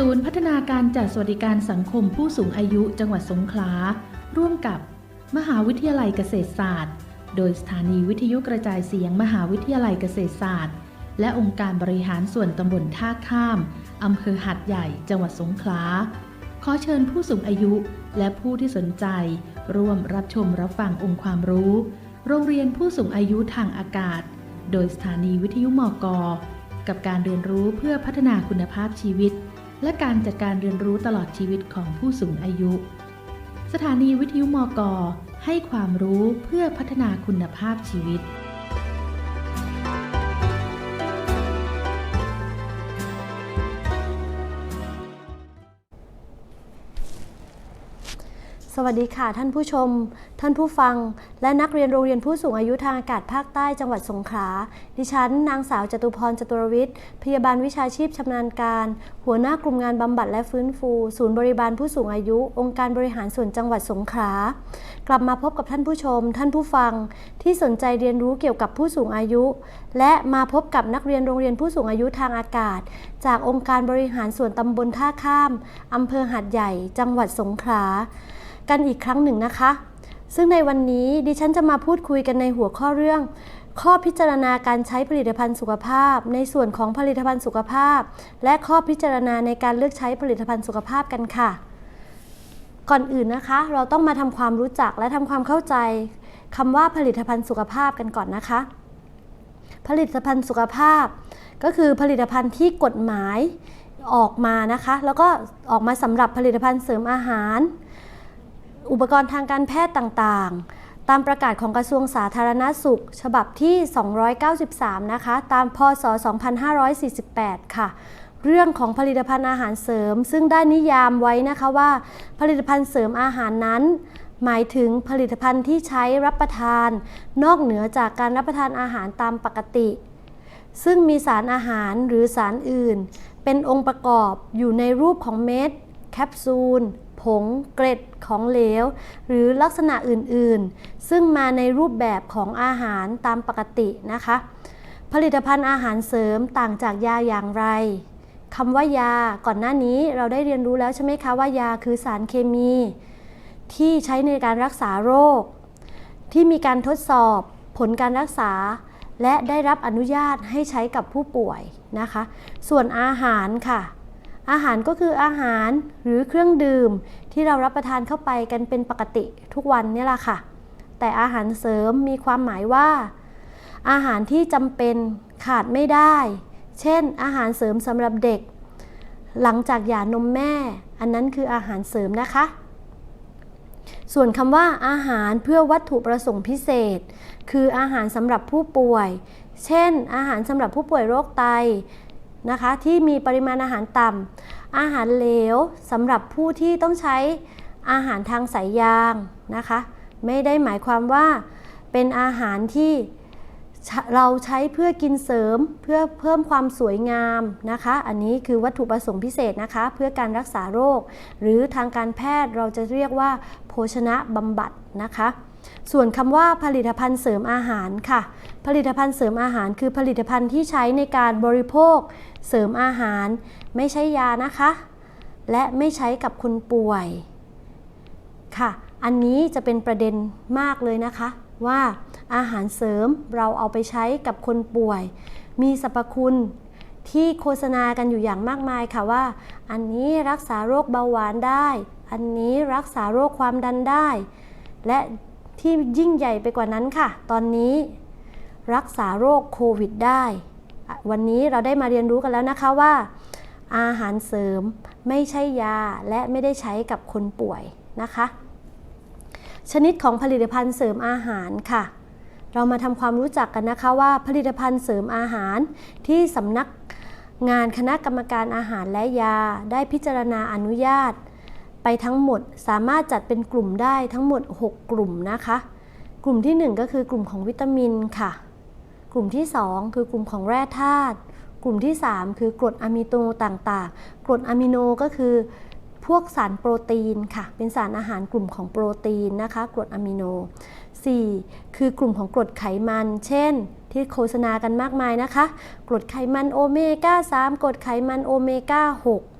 ศูนย์พัฒนาการจัดสวัสดิการสังคมผู้สูงอายุจังหวัดสงขลา ร่วมกับ มหาวิทยาลัยเกษตรศาสตร์ โดยสถานีวิทยุกระจายเสียงมหาวิทยาลัยเกษตรศาสตร์ และองค์การบริหารส่วนตำบลท่าข้ามอำเภอหัดใหญ่ จังหวัดสงขลา ขอเชิญผู้สูงอายุและผู้ที่สนใจ ร่วมรับชมรับฟังองค์ความรู้ โรงเรียนผู้สูงอายุทางอากาศ โดยสถานีวิทยุมอกกับการเรียนรู้เพื่อพัฒนาคุณภาพชีวิต และการจัดการเรียนรู้ตลอดชีวิตของผู้สูงอายุ สถานีวิทยุมก ให้ความรู้เพื่อพัฒนาคุณภาพชีวิต สวัสดีค่ะท่านผู้ชม ท่านผู้ฟัง และนักเรียนโรงเรียนผู้สูงอายุทางอากาศภาคใต้จังหวัดสงขลา ดิฉัน นางสาวจตุพรจตุรวิทย์ พยาบาลวิชาชีพชำนาญการ หัวหน้ากลุ่มงานบำบัดและฟื้นฟู ศูนย์บริบาลผู้สูงอายุ องค์การบริหารส่วนจังหวัดสงขลากลับมาพบกับท่านผู้ชม ท่านผู้ฟัง ที่สนใจเรียนรู้เกี่ยวกับผู้สูงอายุ และมาพบกับนักเรียนโรงเรียนผู้สูงอายุทางอากาศ จากองค์การบริหารส่วนตำบลท่าข้ามอำเภอหัดใหญ่ จังหวัดสงขลา กันอีกครั้งหนึ่งนะคะ ซึ่งในวันนี้ดิฉันจะมาพูดคุยกันในหัวข้อเรื่อง ข้อพิจารณาการใช้ผลิตภัณฑ์สุขภาพ ในส่วนของผลิตภัณฑ์สุขภาพ และข้อพิจารณาในการเลือกใช้ผลิตภัณฑ์สุขภาพกันค่ะ ก่อนอื่นนะคะ เราต้องมาทำความรู้จักและทำความเข้าใจคำว่าผลิตภัณฑ์สุขภาพกันก่อนนะคะ ผลิตภัณฑ์สุขภาพ ก็คือผลิตภัณฑ์ที่กฎหมายออกมานะคะ แล้วก็ออกมาสำหรับผลิตภัณฑ์เสริมอาหาร อุปกรณ์ทางการแพทย์ต่างๆ ตามประกาศของกระทรวงสาธารณสุข ฉบับที่ 293 นะคะ ตามพศ 2548 ค่ะ เรื่องของผลิตภัณฑ์อาหารเสริม ซึ่งได้นิยามไว้นะคะว่า ผลิตภัณฑ์เสริมอาหารนั้นหมายถึงผลิตภัณฑ์ที่ใช้รับประทาน นอกเหนือจากการรับประทานอาหารตามปกติ ซึ่งมีสารอาหารหรือสารอื่น เป็นองค์ประกอบอยู่ในรูปของเม็ด แคปซูล ง เกล็ดของเหลว หรือลักษณะอื่นๆ ซึ่งมาในรูปแบบของอาหารตามปกตินะคะ ผลิตภัณฑ์อาหารเสริมต่างจากยาอย่างไรคำว่ายาก่อนหน้านี้เราได้เรียนรู้แล้วใช่ไหมคะว่ายาคือสารเคมี ที่ใช้ในการรักษาโรค ที่มีการทดสอบผลการรักษา และได้รับอนุญาตให้ใช้กับผู้ป่วยนะคะ ส่วนอาหารค่ะ อาหารก็คืออาหารหรือเครื่องดื่มที่เรารับประทานเข้าไปกันเป็นปกติทุกวันนี่แหละค่ะ แต่อาหารเสริมมีความหมายว่า อาหารที่จำเป็นขาดไม่ได้ เช่น อาหารเสริมสำหรับเด็ก หลังจากหย่านมแม่ อันนั้นคืออาหารเสริมนะคะ ส่วนคำว่าอาหารเพื่อวัตถุประสงค์พิเศษ คืออาหารสำหรับผู้ป่วย เช่น อาหารสำหรับผู้ป่วยโรคไต นะคะที่มีปริมาณอาหารต่ำอาหารเหลวสำหรับผู้ที่ต้องใช้อาหารทางสายยางนะคะ ไม่ได้หมายความว่าเป็นอาหารที่เราใช้เพื่อกินเสริมเพื่อเพิ่มความสวยงามนะคะ อันนี้คือวัตถุประสงค์พิเศษนะคะ เพื่อการรักษาโรค หรือทางการแพทย์เราจะเรียกว่า โภชนะบำบัดนะคะ ส่วนคำว่าผลิตภัณฑ์เสริมอาหารค่ะ ผลิตภัณฑ์เสริมอาหารคือผลิตภัณฑ์ที่ใช้ในการบริโภค เสริมอาหาร ไม่ใช่ยานะคะ และไม่ใช้กับคนป่วยค่ะ อันนี้จะเป็นประเด็นมากเลยนะคะ ว่าอาหารเสริมเราเอาไปใช้กับคนป่วย มีสรรพคุณที่โฆษณากันอยู่อย่างมากมายค่ะว่า อันนี้รักษาโรคเบาหวานได้ อันนี้รักษาโรคความดันได้ และ ที่ยิ่งใหญ่ไปกว่านั้นค่ะ ตอนนี้รักษาโรคโควิดได้ วันนี้เราได้มาเรียนรู้กันแล้วนะคะว่า อาหารเสริมไม่ใช่ยาและไม่ได้ใช้กับคนป่วยนะคะ ชนิดของผลิตภัณฑ์เสริมอาหารค่ะ เรามาทำความรู้จักกันนะคะว่า ผลิตภัณฑ์เสริมอาหารที่สำนักงานคณะกรรมการอาหารและยาได้พิจารณาอนุญาต ไปทั้งหมดสามารถจัดเป็นกลุ่มได้ทั้งหมด 6 กลุ่มนะคะ กลุ่มที่ 1 ก็คือกลุ่มของวิตามินค่ะ กลุ่มที่ 2 คือกลุ่มของแร่ธาตุกลุ่มที่ 3 คือกรดอะมิโนต่างๆ กรดอะมิโนก็คือพวกสารโปรตีนค่ะ เป็นสารอาหารกลุ่มของโปรตีนนะคะ กรดอะมิโน 4. คือกลุ่มของกรดไขมัน เช่น ที่โฆษณากันมากมายนะคะ กรดไขมันโอเมก้า 3 กรดไขมันโอเมก้า 6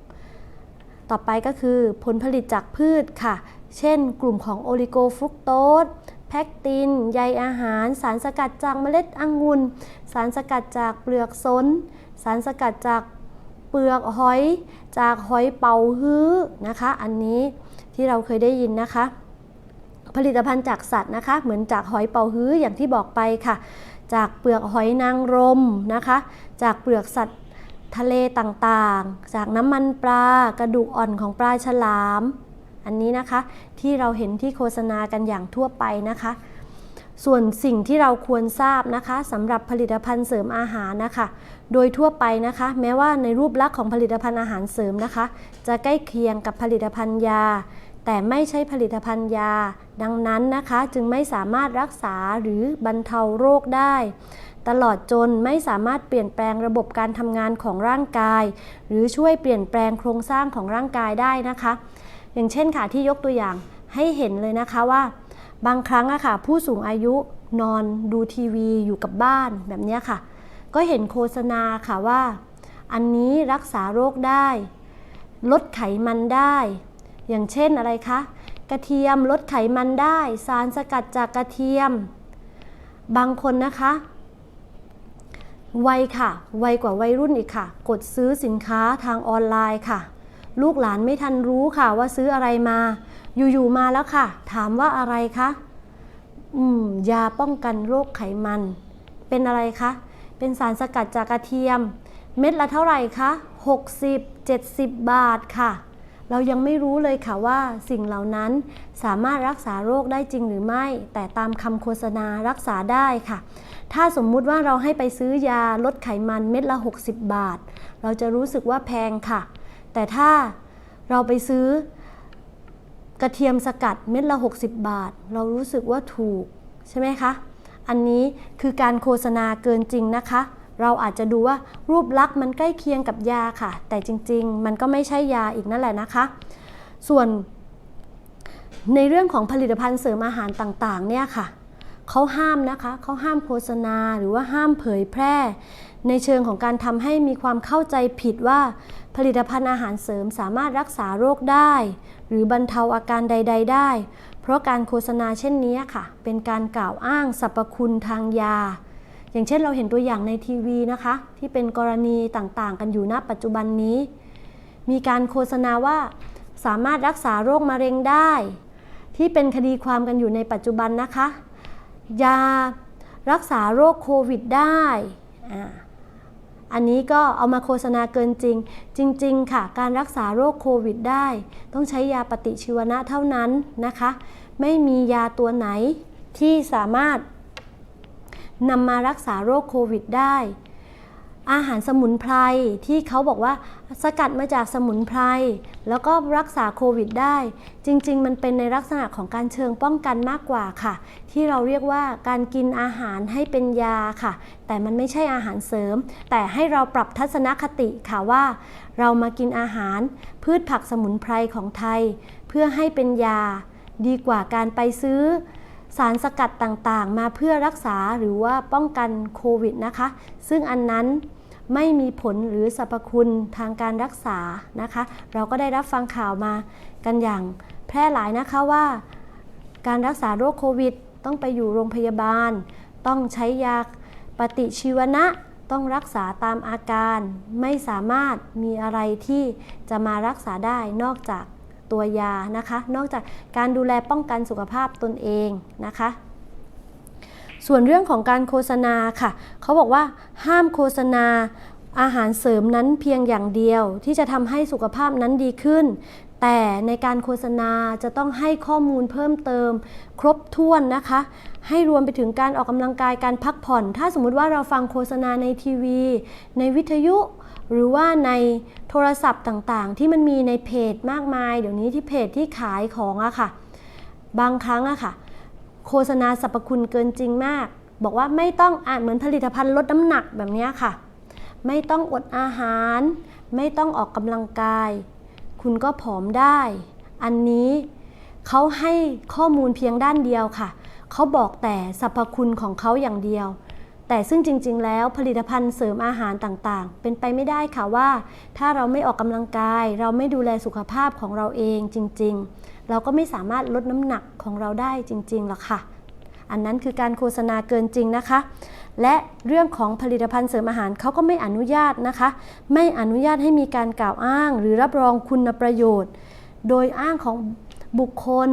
ต่อไปก็คือผลผลิตจากพืชค่ะ เช่น กลุ่มของโอลิโกฟรุกโตสแพคติน ใยอาหาร สารสกัดจากเมล็ดองุ่น สารสกัดจากเปลือกสน สารสกัดจากเปลือกหอย จากหอยเป่าฮื้อนะคะ อันนี้ที่เราเคยได้ยินนะคะ ผลิตภัณฑ์จากสัตว์นะคะ เหมือนจากหอยเป่าฮื้ออย่างที่บอกไปค่ะ จากเปลือกหอยนางรมนะคะ จากเปลือกสัตว์ ทะเลต่างๆ จากน้ำมันปลากระดูกอ่อนของปลาฉลาม อันนี้นะคะที่เราเห็นที่โฆษณากันอย่างทั่วไปนะคะ ส่วนสิ่งที่เราควรทราบนะคะสำหรับผลิตภัณฑ์เสริมอาหารนะคะ โดยทั่วไปนะคะ แม้ว่าในรูปลักษณ์ของผลิตภัณฑ์อาหารเสริมนะคะ จะใกล้เคียงกับผลิตภัณฑ์ยา แต่ไม่ใช่ผลิตภัณฑ์ยา ดังนั้นนะคะ จึงไม่สามารถรักษาหรือบรรเทาโรคได้ ตลอดจนไม่สามารถเปลี่ยนแปลงระบบการทำงานของร่างกาย หรือช่วยเปลี่ยนแปลงโครงสร้างของร่างกายได้นะคะ อย่างเช่นค่ะที่ยกตัวอย่างให้เห็นเลยนะคะว่า บางครั้งอะค่ะ ผู้สูงอายุนอนดูทีวีอยู่กับบ้านแบบนี้ค่ะ ก็เห็นโฆษณาค่ะว่า อันนี้รักษาโรคได้ ลดไขมันได้ อย่างเช่นอะไรคะกระเทียมลดไขมันได้ สารสกัดจากกระเทียม บางคนนะคะ วัยค่ะวัยกว่าวัยรุ่นอีกค่ะ กดซื้อสินค้าทางออนไลน์ค่ะ ลูกหลานไม่ทันรู้ค่ะว่าซื้ออะไรมา อยู่ๆมาแล้วค่ะ ถามว่าอะไรคะอืมยาป้องกันโรคไขมัน เป็นอะไรคะ เป็นสารสกัดจากกระเทียม เม็ดละเท่าไหร่คะ60 70 บาทค่ะ เรายังไม่รู้เลยค่ะว่าสิ่งเหล่านั้นสามารถรักษาโรคได้จริงหรือไม่ แต่ตามคำโฆษณารักษาได้ค่ะ ถ้าสมมุติว่าเราให้ไปซื้อยาลดไขมันเม็ดละ 60 บาท เราจะรู้สึกว่าแพงค่ะ แต่ถ้าเราไปซื้อกระเทียมสกัดเม็ดละ 60 บาท เรารู้สึกว่าถูกใช่ไหมคะ อันนี้คือการโฆษณาเกินจริงนะคะ เราอาจจะดูว่ารูปลักษณ์มันใกล้เคียงกับยาค่ะ แต่จริงๆ มันก็ไม่ใช่ยาอีกนั่นแหละนะคะ ส่วนในเรื่องของผลิตภัณฑ์เสริมอาหารต่างๆ เนี่ยค่ะเขาห้ามนะคะเขาห้ามโฆษณาหรือว่าห้ามเผยแพร่ ในเชิงของการทำให้มีความเข้าใจผิดว่า ผลิตภัณฑ์อาหารเสริมสามารถรักษาโรคได้ หรือบรรเทาอาการใด ๆ ได้ เพราะการโฆษณาเช่นนี้ค่ะ เป็นการกล่าวอ้างสรรพคุณทางยา อย่างเช่นเราเห็นตัวอย่างในทีวีนะคะ ที่เป็นกรณีต่างๆ กันอยู่ณปัจจุบันนี้ มีการโฆษณาว่าสามารถรักษาโรคมะเร็งได้ ที่เป็นคดีความกันอยู่ในปัจจุบันนะคะ ยารักษาโรคโควิดได้อันนี้ก็เอามาโฆษณาเกินจริง จริง ๆ ค่ะ การรักษาโรคโควิดได้ ต้องใช้ยาปฏิชีวนะเท่านั้นนะคะ ไม่มียาตัวไหนที่สามารถ นำมารักษาโรคโควิดได้ อาหารสมุนไพรที่เขาบอกว่าสกัดมาจากสมุนไพรแล้วก็รักษาโควิดได้ จริง ๆ มันเป็นในลักษณะของการเชิงป้องกันมากกว่าค่ะ ที่เราเรียกว่าการกินอาหารให้เป็นยาค่ะ แต่มันไม่ใช่อาหารเสริม แต่ให้เราปรับทัศนคติค่ะว่า เรามากินอาหารพืชผักสมุนไพรของไทย เพื่อให้เป็นยาดีกว่าการไปซื้อ สารสกัดต่างๆ มาเพื่อรักษาหรือว่าป้องกันโควิดนะคะ ซึ่งอันนั้นไม่มีผลหรือสรรพคุณทางการรักษานะคะ เราก็ได้รับฟังข่าวมากันอย่างแพร่หลายนะคะว่า การรักษาโรคโควิด ต้องไปอยู่โรงพยาบาล ต้องใช้ยาปฏิชีวนะต้องรักษาตามอาการ ไม่สามารถมีอะไรที่จะมารักษาได้นอกจาก ตัวยานะคะ นอกจากการดูแลป้องกันสุขภาพตนเองนะคะ ส่วนเรื่องของการโฆษณาค่ะ เขาบอกว่าห้ามโฆษณาอาหารเสริมนั้นเพียงอย่างเดียว ที่จะทำให้สุขภาพนั้นดีขึ้น แต่ในการโฆษณาจะต้องให้ข้อมูลเพิ่มเติม ครบถ้วนนะคะ ให้รวมไปถึงการออกกำลังกายการพักผ่อน ถ้าสมมุติว่าเราฟังโฆษณาในทีวี ในวิทยุ หรือว่าในโทรศัพท์ต่างๆ ที่มันมีในเพจมากมาย เดี๋ยวนี้ที่เพจที่ขายของอะค่ะ บางครั้งอะค่ะ โฆษณาสรรพคุณเกินจริงมาก บอกว่าไม่ต้องอ่านเหมือนผลิตภัณฑ์ลดน้ำหนักแบบนี้ค่ะ ไม่ต้องอดอาหาร ไม่ต้องออกกำลังกาย คุณก็ผอมได้ อันนี้เขาให้ข้อมูลเพียงด้านเดียวค่ะเขาบอกแต่สรรพคุณของเขาอย่างเดียว แต่ซึ่งจริง ๆ แล้วผลิตภัณฑ์เสริมอาหารต่างๆ เป็นไปไม่ได้ค่ะว่า ถ้าเราไม่ออกกำลังกาย เราไม่ดูแลสุขภาพของเราเองจริง ๆ เราก็ไม่สามารถลดน้ำหนักของเราได้จริงๆหรอกค่ะ อันนั้นคือการโฆษณาเกินจริงนะคะ และเรื่องของผลิตภัณฑ์เสริมอาหารเขาก็ไม่อนุญาตนะคะ ไม่อนุญาตให้มีการกล่าวอ้าง หรือรับรองคุณประโยชน์ โดยอ้างของบุคคล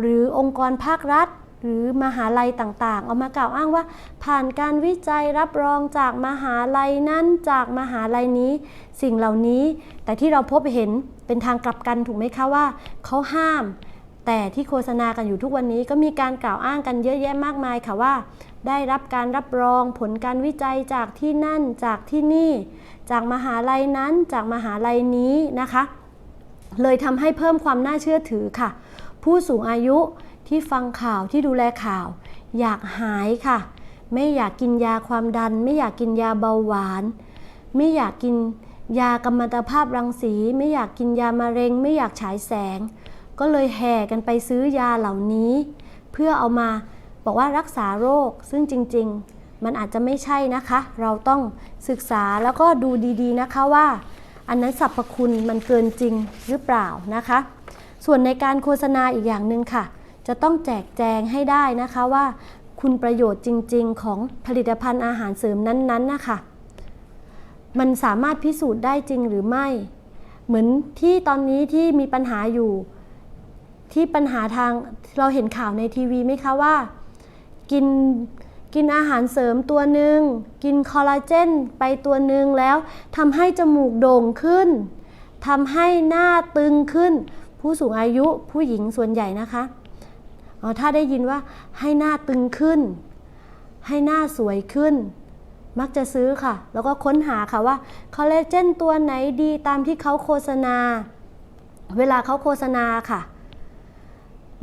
หรือองค์กรภาครัฐ หรือมหาลัยต่างๆ เอามากล่าวอ้างว่า ผ่านการวิจัยรับรองจากมหาลัยนั้นจากมหาลัยนี้ สิ่งเหล่านี้ แต่ที่เราพบเห็นเป็นทางกลับกันถูกไหมคะว่าเขาห้าม แต่ที่โฆษณากันอยู่ทุกวันนี้ก็มีการกล่าวอ้างกันเยอะแยะมากมายค่ะว่า ได้รับการรับรองผลการวิจัยจากที่นั่นจากที่นี่ จากมหาลัยนั้นจากมหาลัยนี้นะคะ เลยทำให้เพิ่มความน่าเชื่อถือค่ะ ผู้สูงอายุ ที่ฟังข่าวที่ดูแลข่าว อยากหายค่ะ ไม่อยากกินยาความดัน ไม่อยากกินยาเบาหวาน ไม่อยากกินยากำมมันตภาพรังสี ไม่อยากกินยามะเร็ง ไม่อยากฉายแสง ก็เลยแห่กันไปซื้อยาเหล่านี้ เพื่อเอามาบอกว่ารักษาโรคซึ่งจริง ๆ มันอาจจะไม่ใช่นะคะ เราต้องศึกษาแล้วก็ดูดีๆนะคะว่า อันนั้นสรรพคุณมันเกินจริงหรือเปล่านะคะ ส่วนในการโฆษณาอีกอย่างหนึ่งค่ะ จะต้องแจกแจงให้ได้นะคะว่า คุณประโยชน์จริง ๆ ของผลิตภัณฑ์อาหารเสริมนั้นๆนะคะมันสามารถพิสูจน์ได้จริงหรือไม่ เหมือนที่ตอนนี้ที่มีปัญหาอยู่ ที่ปัญหาทางเราเห็นข่าวในทีวีไหมคะว่า กินกินอาหารเสริมตัวหนึ่งกินคอลลาเจนไปตัวหนึ่งแล้วทำให้จมูกโด่งขึ้นทำให้หน้าตึงขึ้น ผู้สูงอายุผู้หญิงส่วนใหญ่นะคะ ถ้าได้ยินว่าให้หน้าตึงขึ้น ให้หน้าสวยขึ้น มักจะซื้อค่ะ แล้วก็ค้นหาค่ะว่าคอลลาเจนตัวไหนดีตามที่เขาโฆษณา เวลาเขาโฆษณาค่ะ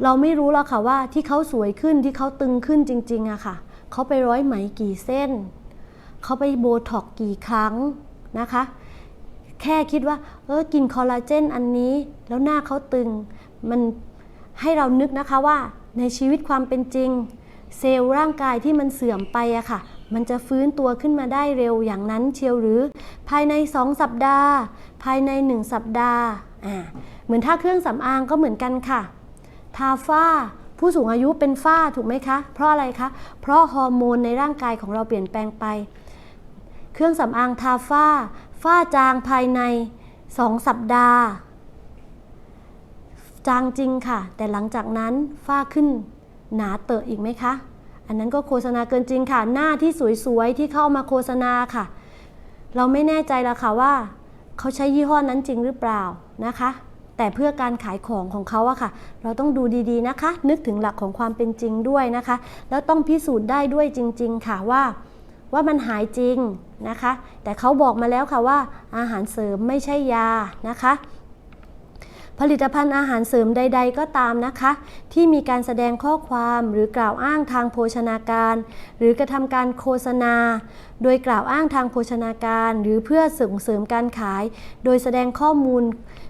เราไม่รู้หรอกค่ะว่าที่เขาสวยขึ้นที่เขาตึงขึ้นจริงๆอะค่ะเขาไปร้อยไหมกี่เส้น เขาไปโบท็อกกี่ครั้งนะคะ แค่คิดว่า เออกินคอลลาเจนอันนี้ แล้วหน้าเขาตึง มันให้เรานึกนะคะว่า ในชีวิตความเป็นจริง เซลล์ร่างกายที่มันเสื่อมไปอะค่ะ มันจะฟื้นตัวขึ้นมาได้เร็วอย่างนั้นเชียวหรือ ภายใน 2 สัปดาห์ ภายใน 1 สัปดาห์อ่าเหมือนถ้าเครื่องสำอางก็เหมือนกันค่ะ ทาฝ้าผู้สูงอายุเป็นฝ้าถูกไหมคะ เพราะอะไรคะ เพราะฮอร์โมนในร่างกายของเราเปลี่ยนแปลงไป เครื่องสำอางทาฝ้า ฝ้าจางภายใน 2 สัปดาห์ จางจริงค่ะ แต่หลังจากนั้นฝ้าขึ้นหนาเตอะอีกไหมคะ อันนั้นก็โฆษณาเกินจริงค่ะ หน้าที่สวยๆที่เข้ามาโฆษณาค่ะ เราไม่แน่ใจแล้วค่ะว่า เขาใช้ยี่ห้อนั้นจริงหรือเปล่านะคะ แต่เพื่อการขายของของเขาอะค่ะ เราต้องดูดีๆนะคะ นึกถึงหลักของความเป็นจริงด้วยนะคะ แล้วต้องพิสูจน์ได้ด้วยจริง ๆ ค่ะว่า ว่ามันหายจริงนะคะ แต่เขาบอกมาแล้วค่ะว่า อาหารเสริมไม่ใช่ยานะคะ ผลิตภัณฑ์อาหารเสริมใด ๆ ก็ตามนะคะ ที่มีการแสดงข้อความหรือกล่าวอ้างทางโภชนาการ หรือกระทำการโฆษณา โดยกล่าวอ้างทางโภชนาการ หรือเพื่อส่งเสริมการขาย โดยแสดงข้อมูล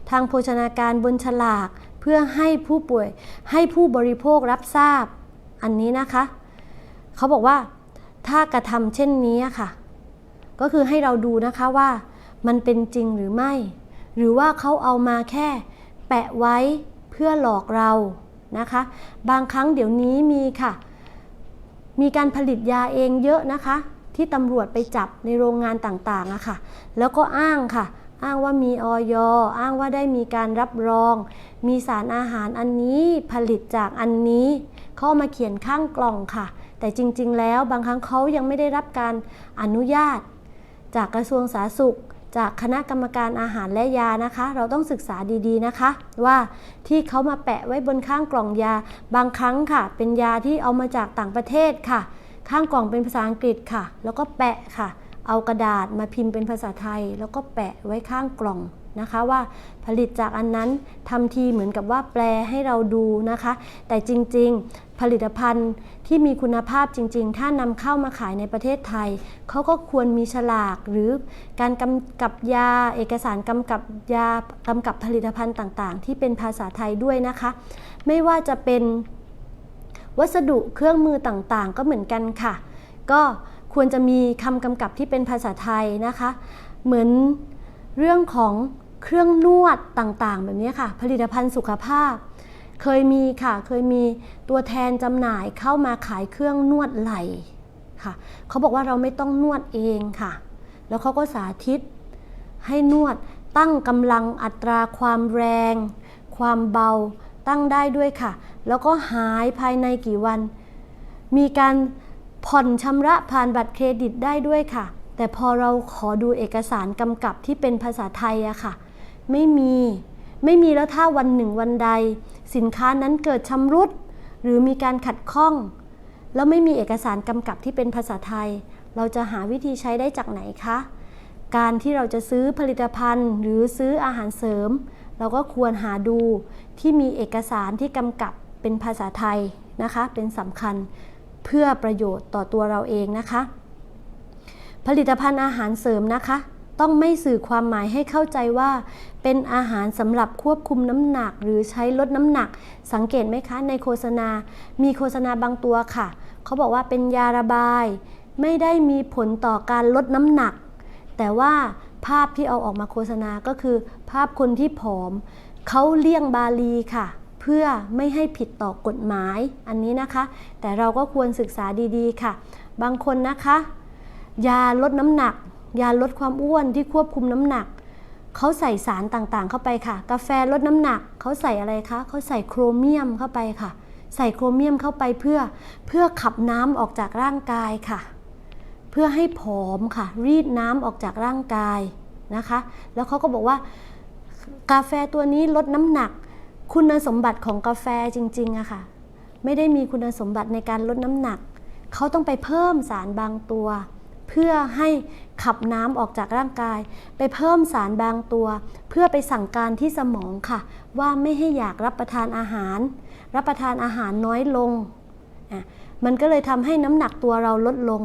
ทางโภชนาการบนฉลาก เพื่อให้ผู้ป่วยให้ผู้บริโภครับทราบ อันนี้นะคะ เขาบอกว่าถ้ากระทำเช่นนี้ค่ะ ก็คือให้เราดูนะคะว่ามันเป็นจริงหรือไม่ หรือว่าเขาเอามาแค่ แปะไว้เพื่อหลอกเรานะคะ บางครั้งเดี๋ยวนี้มีค่ะ มีการผลิตยาเองเยอะนะคะ ที่ตำรวจไปจับในโรงงานต่างๆอะค่ะ แล้วก็อ้างค่ะ อ้างว่ามีออยอ้างว่าได้มีการรับรอง มีสารอาหารอันนี้ผลิตจากอันนี้เขาเอามาเขียนข้างกล่องค่ะ แต่จริงๆ แล้วบางครั้งเขายังไม่ได้รับการอนุญาต จากกระทรวงสาธารณสุข จากคณะกรรมการอาหารและยานะคะ เราต้องศึกษาดีๆนะคะ ว่าที่เขามาแปะไว้บนข้างกล่องยา บางครั้งค่ะ เป็นยาที่เอามาจากต่างประเทศค่ะ ข้างกล่องเป็นภาษาอังกฤษค่ะ แล้วก็แปะค่ะ เอากระดาษมาพิมพ์เป็นภาษาไทย แล้วก็แปะไว้ข้างกล่องนะคะว่าผลิตจากอันนั้นทำทีเหมือนกับว่าแปลให้เราดูนะคะ แต่จริงๆ ผลิตภัณฑ์ ที่มีคุณภาพจริง ๆ ถ้านำเข้ามาขายในประเทศไทย เขาก็ควรมีฉลากหรือการกำกับยา เอกสารกำกับยากำกับผลิตภัณฑ์ต่าง ๆ ที่เป็นภาษาไทยด้วยนะคะ ไม่ว่าจะเป็นวัสดุเครื่องมือต่างๆ ก็เหมือนกันค่ะ ก็ควรจะมีคำกำกับที่เป็นภาษาไทยนะคะ เหมือนเรื่องของเครื่องนวดต่างๆ แบบนี้ค่ะ ผลิตภัณฑ์สุขภาพ เคยมีค่ะ เคยมีตัวแทนจำหน่ายเข้ามาขายเครื่องนวดไหล่ค่ะ เขาบอกว่าเราไม่ต้องนวดเองค่ะ แล้วเขาก็สาธิตให้นวดตั้งกำลังอัตราความแรง ความเบาตั้งได้ด้วยค่ะ แล้วก็หายภายในกี่วัน มีการผ่อนชำระผ่านบัตรเครดิตได้ด้วยค่ะ แต่พอเราขอดูเอกสารกำกับที่เป็นภาษาไทยอะค่ะ ไม่มี ไม่มีแล้วถ้าวันหนึ่งวันใด สินค้านั้นเกิดชำรุด หรือมีการขัดข้อง แล้วไม่มีเอกสารกำกับที่เป็นภาษาไทย เราจะหาวิธีใช้ได้จากไหนคะ การที่เราจะซื้อผลิตภัณฑ์ หรือซื้ออาหารเสริม เราก็ควรหาดูที่มีเอกสารที่กำกับเป็นภาษาไทยนะคะ เป็นสำคัญเพื่อประโยชน์ต่อตัวเราเองนะคะ ผลิตภัณฑ์อาหารเสริมนะคะ ต้องไม่สื่อความหมายให้เข้าใจว่า เป็นอาหารสำหรับควบคุมน้ำหนัก หรือใช้ลดน้ำหนัก สังเกตไหมคะ ในโฆษณา มีโฆษณาบางตัวค่ะ เขาบอกว่าเป็นยาระบาย ไม่ได้มีผลต่อการลดน้ำหนัก แต่ว่าภาพที่เอาออกมาโฆษณาก็คือ ภาพคนที่ผอม เขาเลี่ยงบาลีค่ะเพื่อไม่ให้ผิดต่อกฎหมายอันนี้นะคะ แต่เราก็ควรศึกษาดีๆค่ะ บางคนนะคะ ยาลดน้ำหนัก ยาลดความอ้วนที่ควบคุมน้ำหนัก เขาใส่สารต่างๆ เข้าไปค่ะ กาแฟลดน้ำหนัก เขาใส่อะไรคะ เขาใส่โครเมียมเข้าไปค่ะ ใส่โครเมียมเข้าไปเพื่อเพื่อขับน้ำออกจากร่างกายค่ะ เพื่อให้ผอมค่ะ รีดน้ำออกจากร่างกายนะคะ แล้วเขาก็บอกว่ากาแฟตัวนี้ลดน้ำหนัก คุณสมบัติของกาแฟจริงๆอะค่ะ ไม่ได้มีคุณสมบัติในการลดน้ำหนัก เขาต้องไปเพิ่มสารบางตัว เพื่อให้ขับน้ำออกจากร่างกาย ไปเพิ่มสารบางตัว เพื่อไปสั่งการที่สมองค่ะ ว่าไม่ให้อยากรับประทานอาหาร รับประทานอาหารน้อยลงอะมันก็เลยทำให้น้ำหนักตัวเราลดลง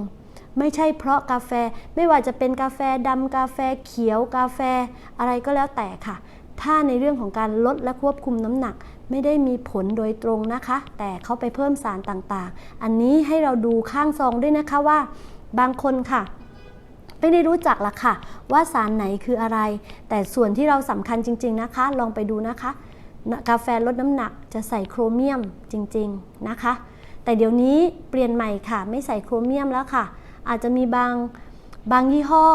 ไม่ใช่เพราะกาแฟไม่ว่าจะเป็นกาแฟดำกาแฟเขียวกาแฟ อะไรก็แล้วแต่ค่ะ ถ้าในเรื่องของการลดและควบคุมน้ำหนักไม่ได้มีผลโดยตรงนะคะ แต่เขาไปเพิ่มสารต่างๆ อันนี้ให้เราดูข้างซองด้วยนะคะว่า บางคนค่ะ ไม่ได้รู้จักละค่ะ ว่าสารไหนคืออะไร แต่ส่วนที่เราสำคัญจริง ๆนะคะ ลองไปดูนะคะ กาแฟลดน้ำหนักจะใส่โครเมียมจริง ๆนะคะ แต่เดี๋ยวนี้เปลี่ยนใหม่ค่ะ ไม่ใส่โครเมียมแล้วค่ะ อาจจะมีบางบางยี่ห้อ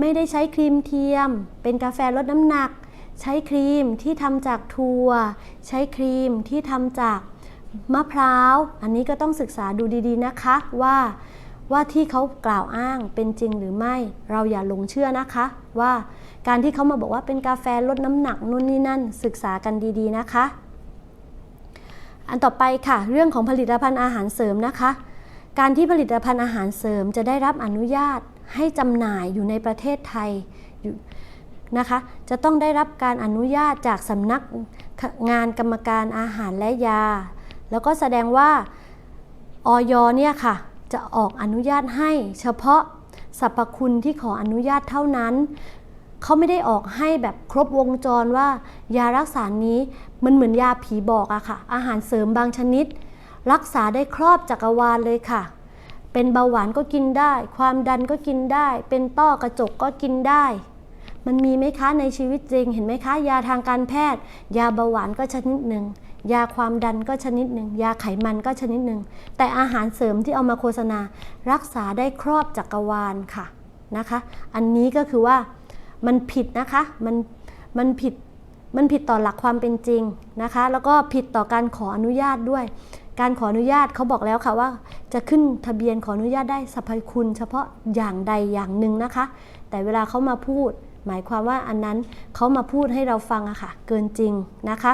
ไม่ได้ใช้ครีมเทียม เป็นกาแฟลดน้ำหนัก ใช้ครีมที่ทำจากถั่ว ใช้ครีมที่ทำจากมะพร้าว อันนี้ก็ต้องศึกษาดูดีๆนะคะว่า ว่าที่เขากล่าวอ้างเป็นจริงหรือไม่ เราอย่าหลงเชื่อนะคะ ว่าการที่เขามาบอกว่าเป็นกาแฟลดน้ำหนักนู่นนี่นั่น ศึกษากันดีๆนะคะ อันต่อไปค่ะ เรื่องของผลิตภัณฑ์อาหารเสริมนะคะ การที่ผลิตภัณฑ์อาหารเสริมจะได้รับอนุญาตให้จำหน่ายอยู่ในประเทศไทยนะคะ จะต้องได้รับการอนุญาตจากสำนักงานกรรมการอาหารและยา แล้วก็แสดงว่าออยเนี่ยค่ะ จะออกอนุญาตให้ เฉพาะสรรพคุณที่ขออนุญาตเท่านั้น เขาไม่ได้ออกให้แบบครบวงจรว่า ยารักษานี้มันเหมือนยาผีบอกอะค่ะ อาหารเสริมบางชนิด รักษาได้ครอบจักรวาลเลยค่ะ เป็นเบาหวานก็กินได้ ความดันก็กินได้ เป็นต้อกระจกก็กินได้ มันมีไหมคะในชีวิตจริง เห็นไหมคะ ยาทางการแพทย์ ยาเบาหวานก็ชนิดหนึ่ง ยาความดันก็ชนิดหนึ่งยาไขมันก็ชนิดหนึ่งแต่อาหารเสริมที่เอามาโฆษณา รักษาได้ครอบจักรวาลค่ะนะคะ อันนี้ก็คือว่ามันผิดนะคะมันมันผิดมันผิดต่อหลักความเป็นจริงนะคะ แล้วก็ผิดต่อการขออนุญาตด้วย การขออนุญาตเขาบอกแล้วค่ะว่า จะขึ้นทะเบียนขออนุญาตได้สรรพคุณ เฉพาะอย่างใดอย่างหนึ่งนะคะ แต่เวลาเขามาพูด หมายความว่าอันนั้นเขามาพูดให้เราฟังอะค่ะ เกินจริงนะคะ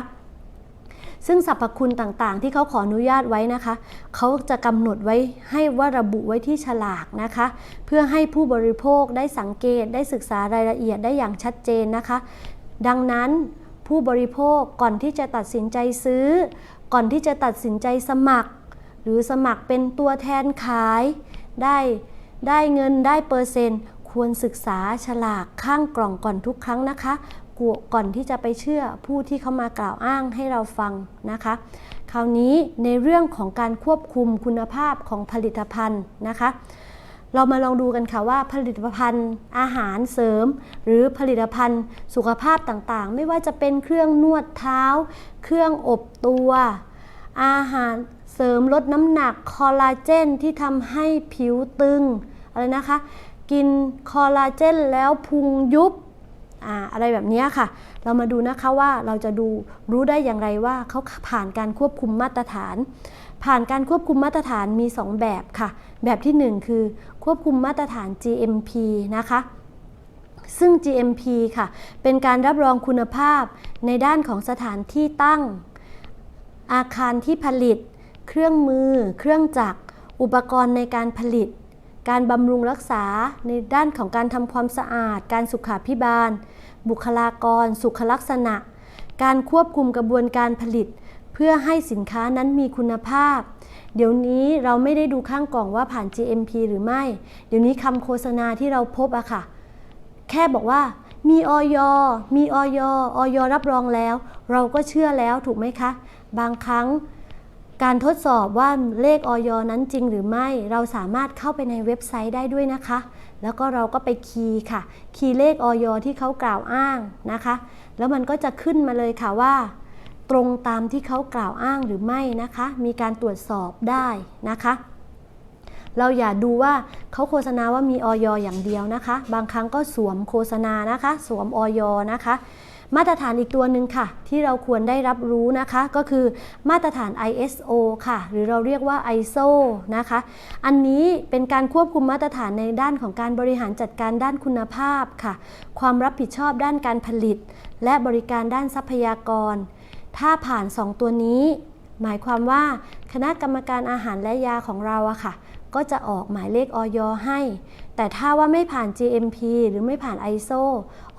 ซึ่งสรรพคุณต่างๆ ที่เขาขออนุญาตไว้นะคะ เขาจะกำหนดไว้ให้ว่าระบุไว้ที่ฉลากนะคะ เพื่อให้ผู้บริโภคได้สังเกตได้ศึกษารายละเอียดได้อย่างชัดเจนนะคะ ดังนั้นผู้บริโภคก่อนที่จะตัดสินใจซื้อ ก่อนที่จะตัดสินใจสมัคร หรือสมัครเป็นตัวแทนขาย ได้ได้เงินได้เปอร์เซ็นต์ควรศึกษาฉลากข้างกล่องก่อนทุกครั้งนะคะ ก่อนที่จะไปเชื่อผู้ที่เขามากล่าวอ้างให้เราฟังนะคะ คราวนี้ในเรื่องของการควบคุมคุณภาพของผลิตภัณฑ์นะคะ เรามาลองดูกันค่ะว่าผลิตภัณฑ์อาหารเสริม หรือผลิตภัณฑ์สุขภาพต่างๆ ไม่ว่าจะเป็นเครื่องนวดเท้า เครื่องอบตัว อาหารเสริมลดน้ำหนักคอลลาเจนที่ทำให้ผิวตึงอะไรนะคะ กินคอลลาเจนแล้วพุงยุบ อะไรแบบนี้ค่ะ เรามาดูนะคะว่าเราจะดูรู้ได้อย่างไรว่าเขาผ่านการควบคุมมาตรฐาน ผ่านการควบคุมมาตรฐานมี 2 แบบค่ะ แบบที่ 1 คือควบคุมมาตรฐาน GMP นะคะซึ่ง GMP ค่ะ เป็นการรับรองคุณภาพในด้านของสถานที่ตั้ง อาคารที่ผลิต เครื่องมือ เครื่องจักร อุปกรณ์ในการผลิต การบำรุงรักษาในด้านของการทำความสะอาด การสุขาพิบาล บุคลากร สุขลักษณะ การควบคุมกระบวนการผลิต เพื่อให้สินค้านั้นมีคุณภาพ เดี๋ยวนี้เราไม่ได้ดูข้างกล่องว่าผ่าน GMP หรือไม่ เดี๋ยวนี้คำโฆษณาที่เราพบอะค่ะ แค่บอกว่ามีออยมีออยออยรับรองแล้ว เราก็เชื่อแล้วถูกไหมคะ บางครั้ง การทดสอบว่าเลขออยนั้นจริงหรือไม่ เราสามารถเข้าไปในเว็บไซต์ได้ด้วยนะคะ แล้วก็เราก็ไปคีย์ค่ะ คีย์เลขออยที่เขากล่าวอ้างนะคะ แล้วมันก็จะขึ้นมาเลยค่ะว่า ตรงตามที่เขากล่าวอ้างหรือไม่นะคะ มีการตรวจสอบได้นะคะ เราอย่าดูว่าเขาโฆษณาว่ามีออยอย่างเดียวนะคะ บางครั้งก็สวมโฆษณานะคะ สวมออยนะคะ มาตรฐานอีกตัวหนึ่งค่ะ ที่เราควรได้รับรู้นะคะ ก็คือมาตรฐาน ISO ค่ะ หรือเราเรียกว่า ISO นะคะ อันนี้เป็นการควบคุมมาตรฐานในด้านของการบริหารจัดการด้านคุณภาพค่ะ ความรับผิดชอบด้านการผลิต และบริการด้านทรัพยากร ถ้าผ่าน 2 ตัวนี้ หมายความว่าคณะกรรมการอาหารและยาของเราอะค่ะก็จะออกหมายเลขออยให้ แต่ถ้าว่าไม่ผ่าน GMP หรือไม่ผ่าน ISO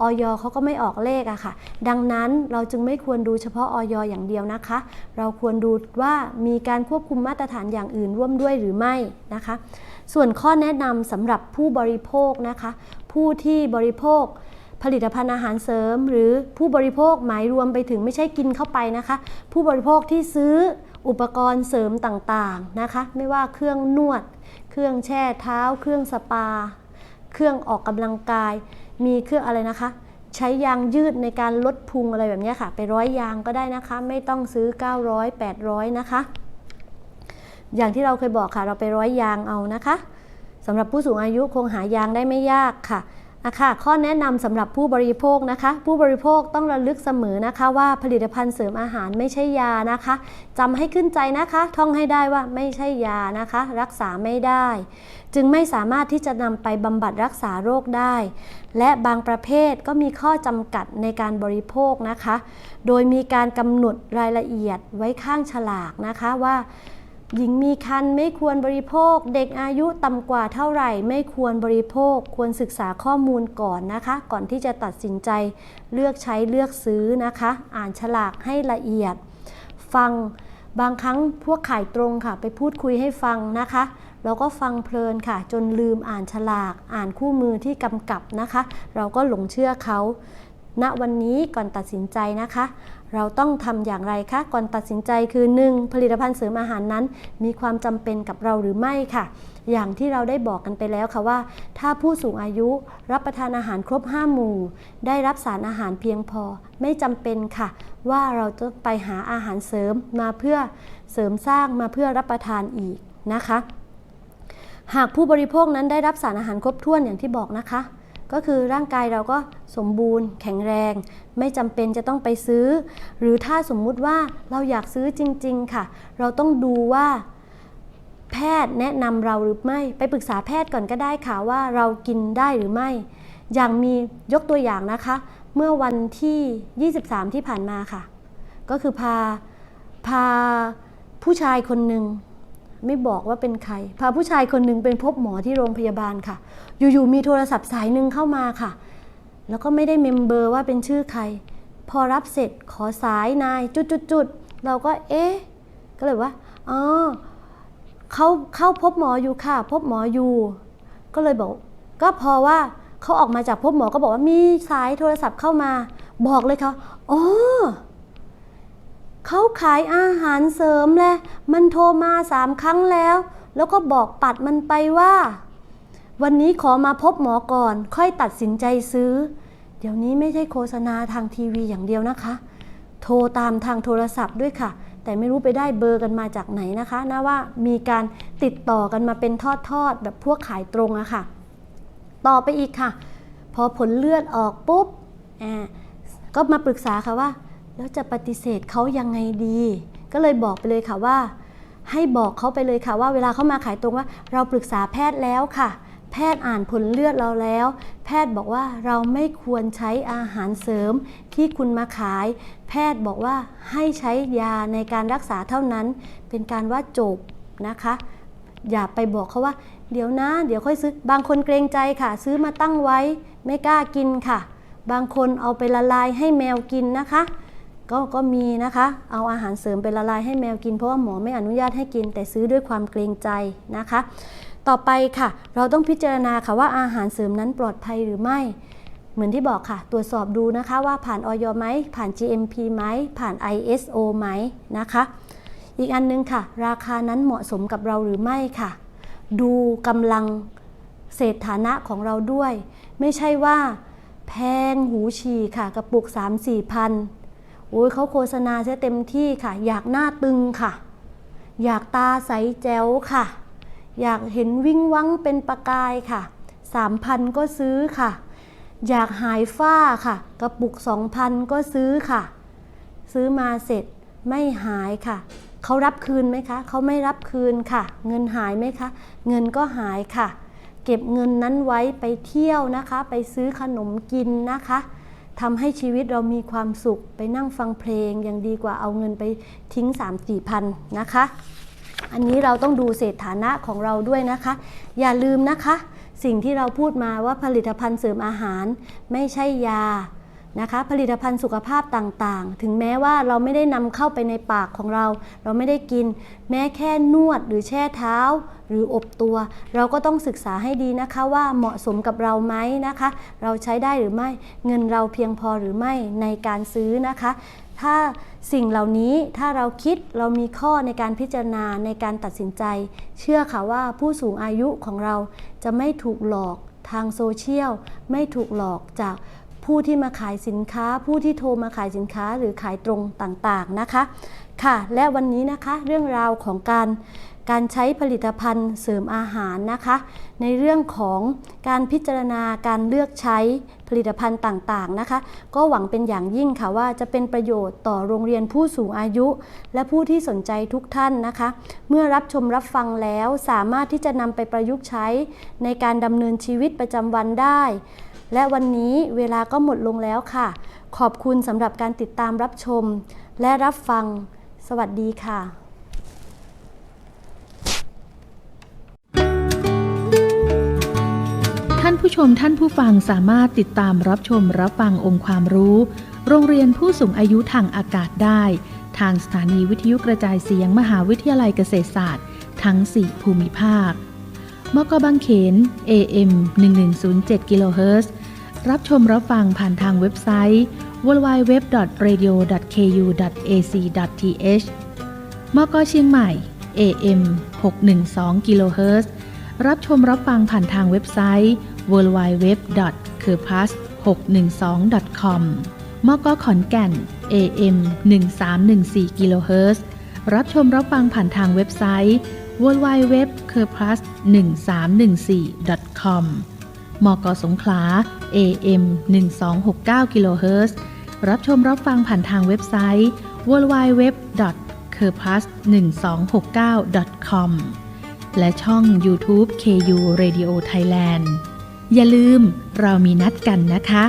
ออยเขาก็ไม่ออกเลขอะค่ะ ดังนั้นเราจึงไม่ควรดูเฉพาะออยอย่างเดียวนะคะ เราควรดูว่ามีการควบคุมมาตรฐานอย่างอื่นร่วมด้วยหรือไม่นะคะ ส่วนข้อแนะนำสำหรับผู้บริโภคนะคะ ผู้ที่บริโภคผลิตภัณฑ์อาหารเสริม หรือผู้บริโภคหมายรวมไปถึงไม่ใช่กินเข้าไปนะคะ ผู้บริโภคที่ซื้ออุปกรณ์เสริมต่างๆนะคะ ไม่ว่าเครื่องนวด เครื่องแช่เท้า เครื่องสปา เครื่องออกกำลังกาย มีเครื่องอะไรนะคะ ใช้ยางยืดในการลดพุงอะไรแบบนี้ค่ะ ไปร้อยยางก็ได้นะคะ ไม่ต้องซื้อ 900 800 นะคะ อย่างที่เราเคยบอกค่ะ เราไปร้อยยางเอานะคะสำหรับผู้สูงอายุคงหายางได้ไม่ยากค่ะ อะค่ะข้อแนะนำสำหรับผู้บริโภคนะคะ ผู้บริโภคต้องระลึกเสมอนะคะ ว่าผลิตภัณฑ์เสริมอาหารไม่ใช่ยานะคะจำให้ขึ้นใจนะคะ ท่องให้ได้ว่าไม่ใช่ยานะคะ รักษาไม่ได้ จึงไม่สามารถที่จะนำไปบำบัดรักษาโรคได้ และบางประเภทก็มีข้อจำกัดในการบริโภคนะคะ โดยมีการกำหนดรายละเอียดไว้ข้างฉลากนะคะว่า หญิงมีครรภ์ไม่ควรบริโภค เด็กอายุต่ำกว่าเท่าไหร่ ไม่ควรบริโภค ควรศึกษาข้อมูลก่อนนะคะ ก่อนที่จะตัดสินใจเลือกใช้เลือกซื้อนะคะ อ่านฉลากให้ละเอียด ฟังบางครั้งพวกขายตรงค่ะ ไปพูดคุยให้ฟังนะคะเราก็ฟังเพลินค่ะ จนลืมอ่านฉลาก อ่านคู่มือที่กำกับนะคะ เราก็หลงเชื่อเขาณวันนี้ก่อนตัดสินใจนะคะ เราต้องทำอย่างไรคะก่อนตัดสินใจคือ 1. ผลิตภัณฑ์เสริมอาหารนั้น มีความจำเป็นกับเราหรือไม่ค่ะ อย่างที่เราได้บอกกันไปแล้วค่ะว่า ถ้าผู้สูงอายุรับประทานอาหารครบ 5 หมู่ ได้รับสารอาหารเพียงพอ ไม่จำเป็นค่ะ ว่าเราจะไปหาอาหารเสริมมาเพื่อเสริมสร้างมาเพื่อรับประทานอีกนะคะ หากผู้บริโภคนั้นได้รับสารอาหารครบถ้วนอย่างที่บอกนะคะ ก็คือร่างกายเราก็สมบูรณ์แข็งแรง ไม่จำเป็นจะต้องไปซื้อ หรือถ้าสมมุติว่าเราอยากซื้อจริง ๆ ค่ะ เราต้องดูว่า แพทย์แนะนำเราหรือไม่ไปปรึกษาแพทย์ก่อนก็ได้ค่ะว่าเรากินได้หรือไม่ อย่างมียกตัวอย่างนะคะ เมื่อวันที่ 23 ที่ผ่านมาค่ะ ก็คือพาพาผู้ชายคนหนึ่ง ไม่บอกว่าเป็นใคร พาผู้ชายคนหนึ่งเป็นพบหมอที่โรงพยาบาลค่ะ อยู่ๆมีโทรศัพท์สายหนึ่งเข้ามาค่ะ แล้วก็ไม่ได้เมมเบอร์ว่าเป็นชื่อใคร พอรับเสร็จขอสายนายจุดๆๆเราก็เอ๊ะก็เลยว่าอ๋อเขาเข้าพบหมออยู่ค่ะ พบหมออยู่ ก็เลยบอก ก็พอว่าเขาออกมาจากพบหมอก็บอกว่ามีสายโทรศัพท์เข้ามา บอกเลยค่ะอ๋อ ขายอาหารเสริมแหละมันโทรมาสามครั้งแล้ว แล้วก็บอกปัดมันไปว่า วันนี้ขอมาพบหมอก่อน ค่อยตัดสินใจซื้อ เดี๋ยวนี้ไม่ใช่โฆษณาทางทีวีอย่างเดียวนะคะ โทรตามทางโทรศัพท์ด้วยค่ะ แต่ไม่รู้ไปได้เบอร์กันมาจากไหนนะคะนะว่ามีการติดต่อกันมาเป็นทอดๆแบบพวกขายตรงอะค่ะ ต่อไปอีกค่ะ พอผลเลือดออกปุ๊บก็มาปรึกษาค่ะว่า แล้วจะปฏิเสธเขายังไงดี ก็เลยบอกไปเลยค่ะว่า ให้บอกเขาไปเลยค่ะว่า เวลาเขามาขายตรงว่า เราปรึกษาแพทย์แล้วค่ะ แพทย์อ่านผลเลือดเราแล้ว แพทย์บอกว่าเราไม่ควรใช้อาหารเสริมที่คุณมาขาย แพทย์บอกว่าให้ใช้ยาในการรักษาเท่านั้น เป็นการว่าจบนะคะ อย่าไปบอกเขาว่า เดี๋ยวนะ เดี๋ยวค่อยซื้อบางคนเกรงใจค่ะ ซื้อมาตั้งไว้ ไม่กล้ากินค่ะ บางคนเอาไปละลายให้แมวกินนะคะ ก็ก็มีนะคะ เอาอาหารเสริมไปละลายให้แมวกินเพราะว่าหมอไม่อนุญาตให้กิน แต่ซื้อด้วยความเกรงใจนะคะ ต่อไปค่ะ เราต้องพิจารณาค่ะว่าอาหารเสริมนั้นปลอดภัยหรือไม่ เหมือนที่บอกค่ะ ตรวจสอบดูนะคะว่าผ่านออยไหม ผ่าน GMP ไหม ผ่าน ISO ไหมนะคะ อีกอันนึงค่ะ ราคานั้นเหมาะสมกับเราหรือไม่ค่ะ ดูกำลังเศรษฐานะของเราด้วย ไม่ใช่ว่า แพงหูฉี่ค่ะกระปุก 3 4พัน อ้ยเขาโฆษณาซะเต็มที่ค่ะ อยากหน้าตึงค่ะ อยากตาใสแจ๋วค่ะ อยากเห็นวิ่งวังเป็นประกายค่ะ3,000ก็ซื้อค่ะ อยากหายฝ้าค่ะ กระปุก2,000ก็ซื้อค่ะ ซื้อมาเสร็จไม่หายค่ะเขารับคืนไหมคะ เขาไม่รับคืนค่ะ เงินหายไหมคะ เงินก็หายค่ะ เก็บเงินนั้นไว้ไปเที่ยวนะคะ ไปซื้อขนมกินนะคะ ทำให้ชีวิตเรามีความสุขไปนั่งฟังเพลงยังดีกว่าเอาเงินไปทิ้ง 3 4พันนะคะ อันนี้เราต้องดูเศรษฐานะของเราด้วยนะคะ อย่าลืมนะคะ สิ่งที่เราพูดมาว่าผลิตภัณฑ์เสริมอาหาร ไม่ใช่ยา นะคะผลิตภัณฑ์สุขภาพต่างๆ ถึงแม้ว่าเราไม่ได้นำเข้าไปในปากของเรา เราไม่ได้กิน แม้แค่นวดหรือแช่เท้า หรืออบตัว เราก็ต้องศึกษาให้ดีนะคะว่าเหมาะสมกับเราไหมนะคะ เราใช้ได้หรือไม่เงินเราเพียงพอหรือไม่ในการซื้อนะคะ ถ้าสิ่งเหล่านี้ถ้าเราคิดเรามีข้อในการพิจารณาในการตัดสินใจ เชื่อค่ะว่าผู้สูงอายุของเราจะไม่ถูกหลอกทางโซเชียล ไม่ถูกหลอกจาก ผู้ที่มาขายสินค้า ผู้ที่โทรมาขายสินค้าหรือขายตรงต่างๆนะคะ ค่ะ และวันนี้นะคะเรื่องราวของการการใช้ผลิตภัณฑ์เสริมอาหารนะคะ ในเรื่องของการพิจารณาการเลือกใช้ผลิตภัณฑ์ต่างๆนะคะ ก็หวังเป็นอย่างยิ่งค่ะว่าจะเป็นประโยชน์ต่อโรงเรียนผู้สูงอายุ และผู้ที่สนใจทุกท่านนะคะ เมื่อรับชมรับฟังแล้วสามารถที่จะนำไปประยุกต์ใช้ในการดำเนินชีวิตประจำวันได้ และวันนี้เวลาก็หมดลงแล้วค่ะ ขอบคุณสำหรับการติดตามรับชม และรับฟัง สวัสดีค่ะท่านผู้ชมท่านผู้ฟังสามารถติดตามรับชมรับฟังองค์ความรู้ โรงเรียนผู้สูงอายุทางอากาศได้ ทางสถานีวิทยุกระจายเสียงมหาวิทยาลัยเกษตรศาสตร์ ทั้ง 4 ภูมิภาค มกบางเขน AM 1107กิโลเฮิรตซ์รับชมรับฟังผ่านทางเว็บไซต์ www.radio.ku.ac.th มกเชียงใหม่ AM 612กิโลเฮิรตซ์รับชมรับฟังผ่านทางเว็บไซต์ www.kerpas612.com มกขอนแก่น AM 1314กิโลเฮิรตซ์รับชมรับฟังผ่านทางเว็บไซต์ www.kerpas1314.com มกสงขลา AM 1269กิโลเฮิรตซ์รับชมรับฟังผ่านทางเว็บไซต์ www.kerpas1269.com และช่อง YouTube KU Radio Thailand อย่าลืมเรามีนัดกันนะคะ